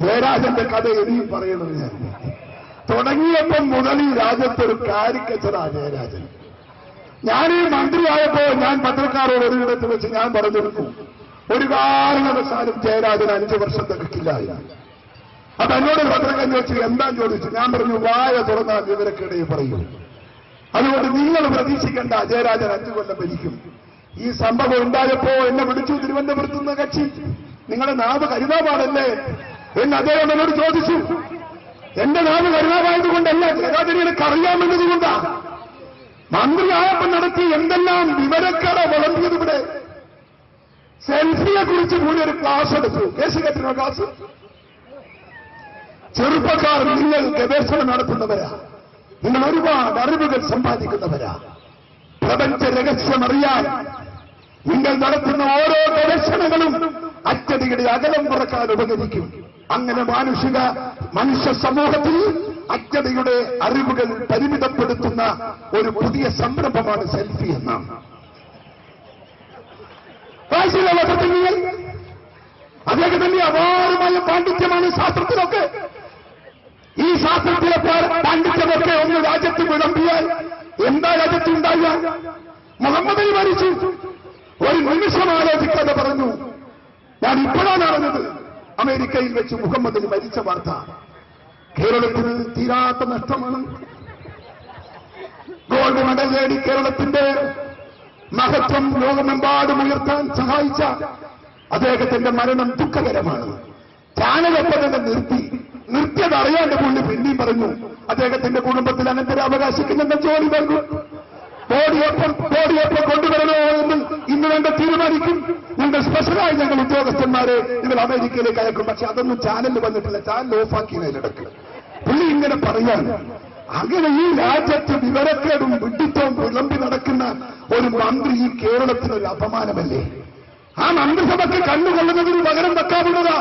ജയരാജന്റെ കഥ ഇനിയും പറയണത് ഞാൻ തുടങ്ങിയപ്പം മുതൽ ഈ രാജ്യത്തൊരു കാരിക്കച്ചറാ ജയരാജൻ. ഞാൻ ഈ മന്ത്രിയായപ്പോ ഞാൻ പത്രക്കാരോട് ഒരിടത്ത് വെച്ച് ഞാൻ പറഞ്ഞെടുക്കും ഒരു കാരണവശാലും ജയരാജൻ അഞ്ചു വർഷം തികക്കില്ല എന്ന്. അപ്പൊ എന്നോട് പത്രക്കാരൻ ചോദിച്ചു എന്താ ചോദിച്ചു? ഞാൻ പറഞ്ഞു വായ തുറന്നാൽ വിവരക്കിടയിൽ പറയൂ. അതുകൊണ്ട് നിങ്ങൾ പ്രതീക്ഷിക്കേണ്ട ജയരാജൻ അഞ്ചു കൊല്ലം ഭരിക്കും. ഈ സംഭവം ഉണ്ടായപ്പോ എന്നെ വിളിച്ചു തിരുവനന്തപുരത്തുനിന്ന് കക്ഷി. നിങ്ങളുടെ നാവ് കരുതാപാടല്ലേ? എന്ന് അദ്ദേഹം എന്നോട് ചോദിച്ചു. എന്റെ നാട് കരുതാപായതുകൊണ്ടല്ല ജയരാജൻ എനിക്ക് അറിയാമെന്നതുകൊണ്ടാ മന്ത്രിയായപ്പം നടത്തി എന്തെല്ലാം വിവരക്കട വളർത്തിയത് ഇവിടെ. സെൽഫിയെ കുറിച്ച് കൂടി ഒരു ക്ലാസ് എടുത്തു. കേസ് കെട്ടിന ക്ലാസ്. ചെറുപ്പക്കാർ നിങ്ങൾ ഗവേഷണം നടത്തുന്നവരാ. നിങ്ങൾ ഒരുപാട് അറിവുകൾ സമ്പാദിക്കുന്നവരാ. പ്രപഞ്ച രഹസ്യമറിയാൻ നിങ്ങൾ നടത്തുന്ന ഓരോ ഗവേഷണങ്ങളും അച്ചടിയുടെ അകലം കുറയ്ക്കാൻ ഉപകരിക്കും. അങ്ങനെ മാനുഷിക മനുഷ്യ സമൂഹത്തിൽ അജ്ഞതയുടെ അറിവുകൾ പരിമിതപ്പെടുത്തുന്ന ഒരു പുതിയ സംരംഭമാണ് സെൽഫി എന്നാണ്. തന്നെ അപാരമായ പാണ്ഡിത്യമാണ് ശാസ്ത്രത്തിലൊക്കെ. ഈ ശാസ്ത്രത്തിലെ പാണ്ഡിത്യമൊക്കെ ഒന്ന് രാജ്യത്ത് വിളമ്പിയാൽ എന്താ രാജ്യത്ത് ഉണ്ടായ മുഹമ്മദിൽ മരിച്ചു. ഒരു നിമിഷം ആലോചിക്കാതെ പറഞ്ഞു ഞാൻ അറിഞ്ഞത് അമേരിക്കയിൽ വെച്ച് മുഹമ്മദിന് മരിച്ച വാർത്ത. കേരളത്തിന് തീരാത്ത നഷ്ടമാണ്. ഗോൾഡ് മെഡൽ നേടി കേരളത്തിന്റെ മഹത്വം ലോകമെമ്പാടും ഉയർത്താൻ സഹായിച്ച അദ്ദേഹത്തിന്റെ മരണം ദുഃഖകരമാണ്. ചാനലൊപ്പം തന്നെ നിർത്തി നിർത്തിയത് അറിയാണ്ട് പുള്ളി പിന്നെയും പറഞ്ഞു അദ്ദേഹത്തിന്റെ കുടുംബത്തിൽ അനന്തരാവകാശിക്കുന്നുണ്ട് ജോലി നൽകും. ബോഡിയൊപ്പം ബോഡിയൊപ്പം കൊണ്ടുവരണോ എന്ന് ഇന്ന് ഞങ്ങൾ തീരുമാനിക്കും. ഞങ്ങൾ സ്പെഷ്യലായി ഞങ്ങൾ ഉദ്യോഗസ്ഥന്മാരെ നിങ്ങൾ അമേരിക്കയിലേക്ക് അയക്കും. പക്ഷെ അതൊന്നും ചാനലിൽ വന്നിട്ടില്ല. ചാനൽ ഓഫാക്കി അതിലിടക്ക് പുള്ളി ഇങ്ങനെ പറയാൻ അങ്ങനെ ഈ രാജ്യത്ത് വിവരക്കേടും വിഡിത്തവും വിളമ്പി നടക്കുന്ന ഒരു മന്ത്രി ഈ കേരളത്തിന് ഒരു അപമാനമല്ലേ? ആ മന്ത്രിസഭയ്ക്ക് കണ്ണുകൊള്ളുന്നതിന് പകരം വെക്കാവുന്നതാ.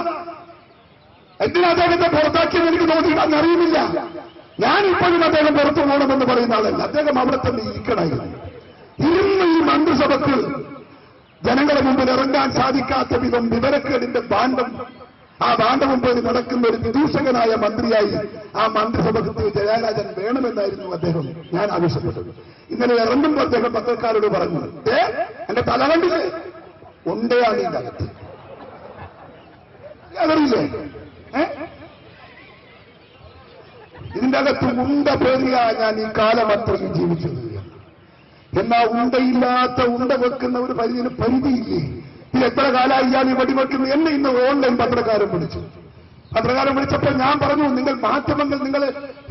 എന്തിനാ അദ്ദേഹത്തെ പുറത്താക്കിയെന്ന് എനിക്ക് തോന്നിയിട്ടാന്ന് അറിയുന്നില്ല ഞാനിപ്പോഴും അദ്ദേഹം പുറത്തു പോകണമെന്ന് പറയുന്ന ആളല്ല. അദ്ദേഹം അവിടെ തന്നെ ഇരിക്കണമായിരുന്നു ഇരുന്ന് ഈ മന്ത്രിസഭക്ക് ജനങ്ങളുടെ മുമ്പിൽ ഇറങ്ങാൻ സാധിക്കാത്ത വിധം വിവരക്കേടിന്റെ ബാണ്ഡം ആ ഭാണ്ഡവും പേര് നടക്കുന്ന ഒരു വിദൂഷകനായ മന്ത്രിയായി ആ മന്ത്രിസഭയ്ക്ക് ജയരാജൻ വേണമെന്നായിരുന്നു അദ്ദേഹം ഞാൻ ആവശ്യപ്പെട്ടത്. ഇന്നലെ ഇറങ്ങുമ്പോൾ അദ്ദേഹം പത്രക്കാരോട് പറഞ്ഞു ഏ എന്റെ തല കണ്ടില്ലേ? ഉണ്ടയാണ് അകത്ത്. അതറിയില്ലേ? ഇതിന്റെ അകത്ത് ഉണ്ട പേരിലാണ് ഞാൻ ഈ കാലം അത്രയും ജീവിച്ചത്. എന്നാ ഉണ്ടയില്ലാത്ത ഉണ്ട വെക്കുന്ന ഒരു പരിധിന് പരിധിയില്ലേ? ഇത് എത്ര കാലമായി ഞാൻ ഈ വെടിവെക്കുന്നു എന്നെ ഇന്ന് ഓൺലൈൻ പത്രക്കാരൻ വിളിച്ചു. പത്രക്കാരൻ വിളിച്ചപ്പോൾ ഞാൻ പറഞ്ഞു നിങ്ങൾ മാധ്യമങ്ങൾ നിങ്ങൾ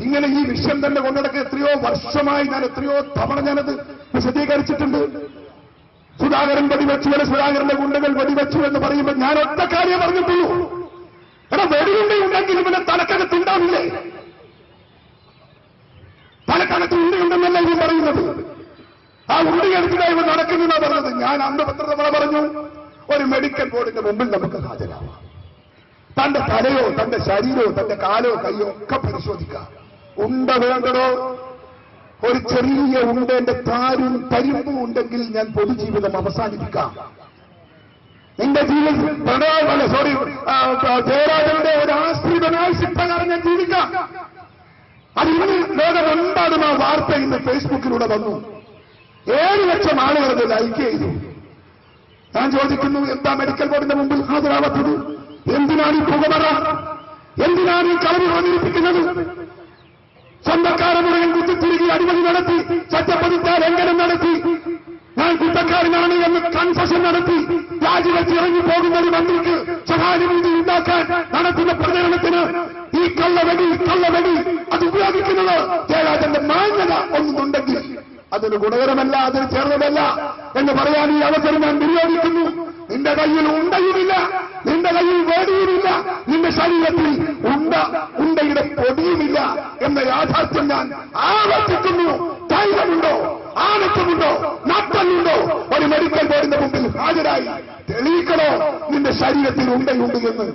ഇങ്ങനെ ഈ വിഷയം തന്നെ കൊണ്ടിടക്ക് എത്രയോ വർഷമായി ഞാൻ എത്രയോ തവണ ഞാനത് വിശദീകരിച്ചിട്ടുണ്ട്. സുധാകരൻ വെടിവെച്ചു അല്ലെ സുധാകരന്റെ ഗുണ്ടകൾ വെടിവെച്ചു എന്ന് പറയുമ്പോൾ ഞാൻ ഒറ്റ കാര്യം പറഞ്ഞിട്ടുള്ളൂ. എടാ വെടിയുണ്ടെങ്കിൽ പിന്നെ തലക്കകത്ത് പറഞ്ഞത് ഞാൻ അന്ന് പത്രതവണ പറഞ്ഞു. ഒരു മെഡിക്കൽ ബോർഡിന്റെ മുമ്പിൽ നമുക്ക് ഹാജരാവാം. തന്റെ തലയോ തന്റെ ശരീരമോ തന്റെ കാലോ കൈയോ ഒക്കെ പരിശോധിക്കാം. ഉണ്ട വേണ്ടടോ ഒരു ചെറിയ ഉണ്ടേന്റെ താരും പരിമ്പും ഉണ്ടെങ്കിൽ ഞാൻ പൊതുജീവിതം അവസാനിപ്പിക്കാം. നിന്റെ ജീവിതം പ്രണയമല്ല സോറി ജയരാജന്റെ ഒരു ആശ്രിതനായി സിദ്ധകാരൻ ഞാൻ ജീവിക്കാം. അത് ഇന്ന് ലോകമെമ്പാടും ആ വാർത്ത ഇന്ന് ഫേസ്ബുക്കിലൂടെ വന്നു. ഏഴ് ലക്ഷം ആളുകൾ അത് ലൈക്ക് ചെയ്തു. ഞാൻ ചോദിക്കുന്നു എന്താ മെഡിക്കൽ ബോർഡിന്റെ മുമ്പിൽ ഹാജരാവാത്തത്? എന്തിനാണ് ഈ പുകമറ? എന്തിനാണ് ഈ കളവ് വന്നിരിപ്പിക്കുന്നത്? സ്വന്തക്കാരെ മുറിയിൽ കുത്തി തിരികെ നടത്തി സത്യപ്രതിജ്ഞ ലംഘനം നടത്തി. ഞാൻ കുറ്റക്കാരനാണ് എന്ന് കൺഫഷൻ നടത്തി. രാജിവെച്ച് ഇറങ്ങി പോകുന്ന ഒരു മന്ത്രിക്ക് സഹാനുഭൂതി ഉണ്ടാക്കാൻ നടത്തുന്ന പ്രചരണത്തിന് ഈ കള്ളവടി കള്ളവടി അത് ഉപയോഗിക്കുന്നത് ഒന്നുണ്ടെങ്കിൽ അതൊരു ഗുണകരമല്ല അതിന് ചേർന്നതല്ല എന്ന് പറയാൻ ഈ അവസരം ഞാൻ വിനിയോഗിക്കുന്നു. നിന്റെ കയ്യിൽ ഉണ്ടയുമില്ല നിന്റെ കയ്യിൽ വേടിയുമില്ല നിന്റെ ശരീരത്തിൽ ഉണ്ട ഉണ്ടയുടെ പൊടിയുമില്ല എന്ന യാഥാർത്ഥ്യം ഞാൻ ആവർത്തിക്കുന്നു. ധൈര്യമുണ്ടോ? ആനത്തമുണ്ടോ നട്ടലുണ്ടോ? ഒരു മെഡിക്കൽ ബോർഡിന്റെ മുമ്പിൽ ഹാജരായി. തെളിയിക്കണോ? നിന്റെ ശരീരത്തിൽ ഉണ്ടയുണ്ട് എന്ന്.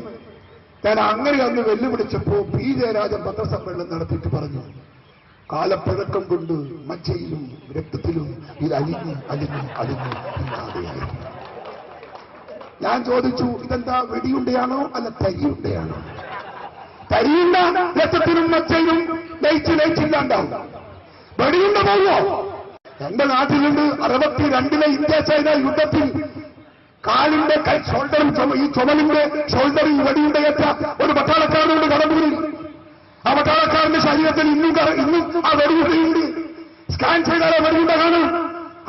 ഞാൻ അങ്ങനെ അന്ന് വെല്ലുവിളിച്ചപ്പോ പി. ജയരാജൻ പത്രസമ്മേളനം നടത്തിയിട്ട് പറഞ്ഞു. കാലപ്പഴക്കം കൊണ്ട് മച്ചയിലും രക്തത്തിലും ഇത് അലിഞ്ഞ് അലിഞ്ഞ് അലിഞ്ഞ് ഞാൻ ചോദിച്ചു ഇതെന്താ വെടിയുണ്ടയാണോ അല്ല തരിയുണ്ടയാണോ? തരിയുണ്ട രക്തത്തിനും മച്ചയിലും ലയിച്ച് ലയിച്ചില്ലാണ്ടാവും. വെടിയുണ്ട പോവോ എന്റെ നാട്ടിലുണ്ട് അറുപത്തിരണ്ടിലെ ഇന്ത്യ ചൈന യുദ്ധത്തിൽ കാലിന്റെ കൈ ഷോൾഡറും ഈ ചുമലിന്റെ ഷോൾഡറിൽ വെടിയുണ്ടയേറ്റ ഒരു പട്ടാളക്കാരനോട് കടമ്പൂരിൽ ആ പട്ടാളക്കാരന്റെ ശരീരത്തിൽ ഇന്നും ഇന്നും ആ വെടിയുണ്ടയുണ്ട് സ്കാൻ ചെയ്താൽ വെടിയുണ്ട കാണും.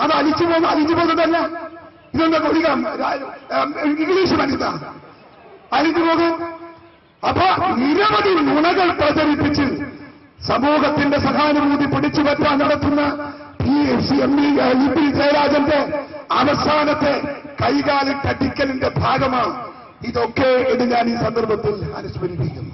അത് അലിച്ചു പോകുന്ന അലിച്ചു പോകുന്നതല്ല. ഇതൊന്നും കൊടിക ഇംഗ്ലീഷ് മനിത അലിച്ചു പോകും. അപ്പൊ നിരവധി നുണകൾ പ്രചരിപ്പിച്ച് സമൂഹത്തിന്റെ സഹാനുഭൂതി പിടിച്ചു പറ്റാൻ നടത്തുന്ന C M E E P ജയരാജന്റെ അവസാനത്തെ കൈകാലിട്ടടിക്കലിന്റെ ഭാഗമാണ്. ഇതൊക്കെ എന്ന് ഞാൻ ഈ സന്ദർഭത്തിൽ അനുസ്മരിപ്പിക്കുന്നു.